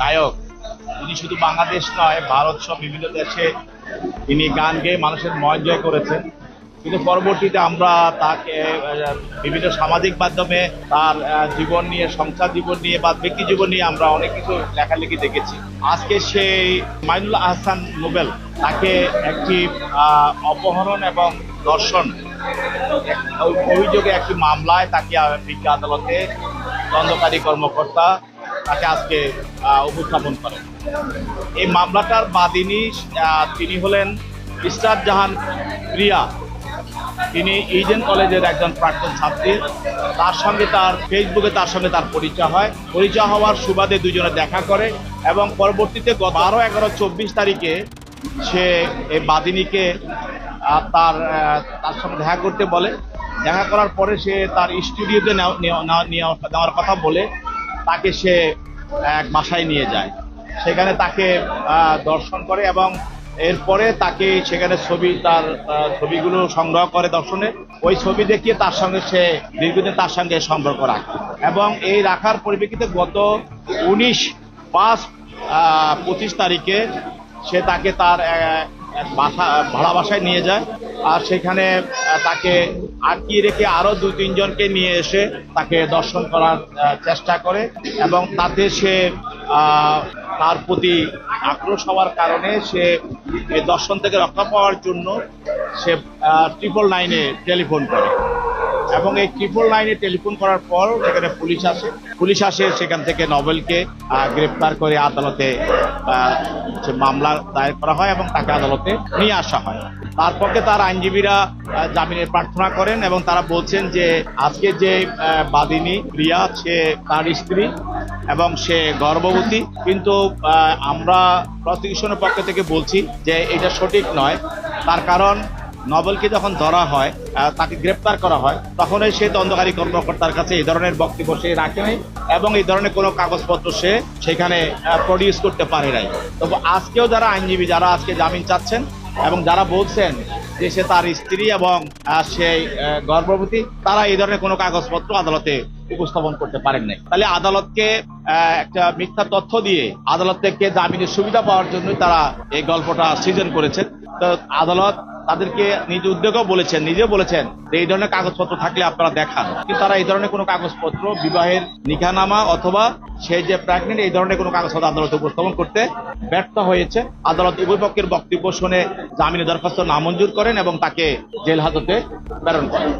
গায়ক তিনি শুধু বাংলাদেশ নয়, ভারত সহ বিভিন্ন দেশে তিনি গান গেয়ে মানুষের মন জয় করেছেন। কিন্তু পরবর্তীতে আমরা তাকে বিভিন্ন সামাজিক মাধ্যমে তার জীবন নিয়ে, সংসার জীবন নিয়ে বা ব্যক্তি জীবন নিয়ে আমরা অনেক কিছু লেখালেখি দেখেছি। আজকে সেই মাইনুল আহসান নোবেল, তাকে একটি অপহরণ এবং দর্শন অভিযোগে একটি মামলায় তাকে বিজ্ঞ আদালতে তদন্তকারী কর্মকর্তা তাকে আজকে উপস্থাপন করেন। এই মামলাটার বাদিনী তিনি হলেন ইসরাত জাহান প্রিয়া। তিনি ইডেন কলেজের একজন প্রাক্তন ছাত্রী। তার সঙ্গে তার, ফেসবুকে তার সঙ্গে তার পরিচয় হয়। পরিচয় হওয়ার সুবাদে দুজনে দেখা করে এবং পরবর্তীতে গত বারো, এগারো, চব্বিশ তারিখে সে এই বাদিনীকে তার তার সঙ্গে দেখা করতে বলে। দেখা করার পরে সে তার স্টুডিওতে নেওয়া- নেওয়া- নেওয়া- নেওয়া- নেওয়ার কথা বলে। তাকে সে এক বাসায় নিয়ে যায়। সেখানে তাকে দর্শন করে এবং এরপরে তাকে সেখানে ছবি, তার ছবিগুলো সংগ্রহ করে দর্শনে। ওই ছবি দেখিয়ে তার সঙ্গে সে দীর্ঘদিন তার সঙ্গে সম্পর্ক রাখে। এবং এই রাখার পরিপ্রেক্ষিতে গত উনিশ পাঁচ পঁচিশ তারিখে সে তাকে তার বাসা, ভাড়া বাসায় নিয়ে যায়। আর সেখানে তাকে আটকিয়ে রেখে আরও দু, তিনজনকে নিয়ে এসে তাকে দর্শন করার চেষ্টা করে এবং তাতে সে তার প্রতি আক্রোশ হওয়ার কারণে সে দর্শন থেকে রক্ষা পাওয়ার জন্য সে ট্রিপল নাইনে টেলিফোন করে। এবং এই ট্রিপল লাইনে টেলিফোন করার পর সেখানে পুলিশ আসে। পুলিশ আসে, সেখান থেকে নভেলকে গ্রেপ্তার করে আদালতে মামলা দায়ের করা হয় এবং তাকে আদালতে নিয়ে আসা হয়। তার পক্ষে তার আইনজীবীরা জামিনের প্রার্থনা করেন এবং তারা বলছেন যে আজকে যে বাদিনী প্রিয়া সে তার স্ত্রী এবং সে গর্ভবতী। কিন্তু আমরা প্রসিকিউশনের পক্ষ থেকে বলছি যে এটা সঠিক নয়। তার কারণ নভেলকে যখন ধরা হয় তাকে গ্রেপ্তার করা হয়, তখনই সে তদন্তকারী কর্মকর্তার কাছে এই ধরনের বক্তব্য সে রাখে নাই এবং এই ধরনের কোনো কাগজপত্র সে সেখানে প্রডিউস করতে পারে নাই। তবু আজকেও যারা আইনজীবী, যারা আজকে জামিন চাচ্ছেন এবং যারা বলছেন যে সে তার স্ত্রী এবং সে গর্ভবতী, তারা এই ধরনের কোনো কাগজপত্র আদালতে উপস্থাপন করতে পারেন নাই। তাহলে আদালতকে একটা মিথ্যা তথ্য দিয়ে আদালত থেকে জামিনের সুবিধা পাওয়ার জন্যই তারা এই গল্পটা সৃজন করেছেন। তো আদালত তাদেরকে নিজ উদ্যোগও বলেছেন, নিজেও বলেছেন যে এই ধরনের কাগজপত্র থাকলে আপনারা দেখান। কিন্তু তারা এই ধরনের কোনো কাগজপত্র, বিবাহের নিখানামা অথবা সে যে প্রেগনেন্ট এই ধরনের কোনো কাগজপত্র আদালতে উপস্থাপন করতে ব্যর্থ হয়েছে। আদালত উভয় পক্ষের বক্তব্য শুনে জামিনের দরখাস্ত নামঞ্জুর করেন এবং তাকে জেল হাজতে প্রেরণ করেন।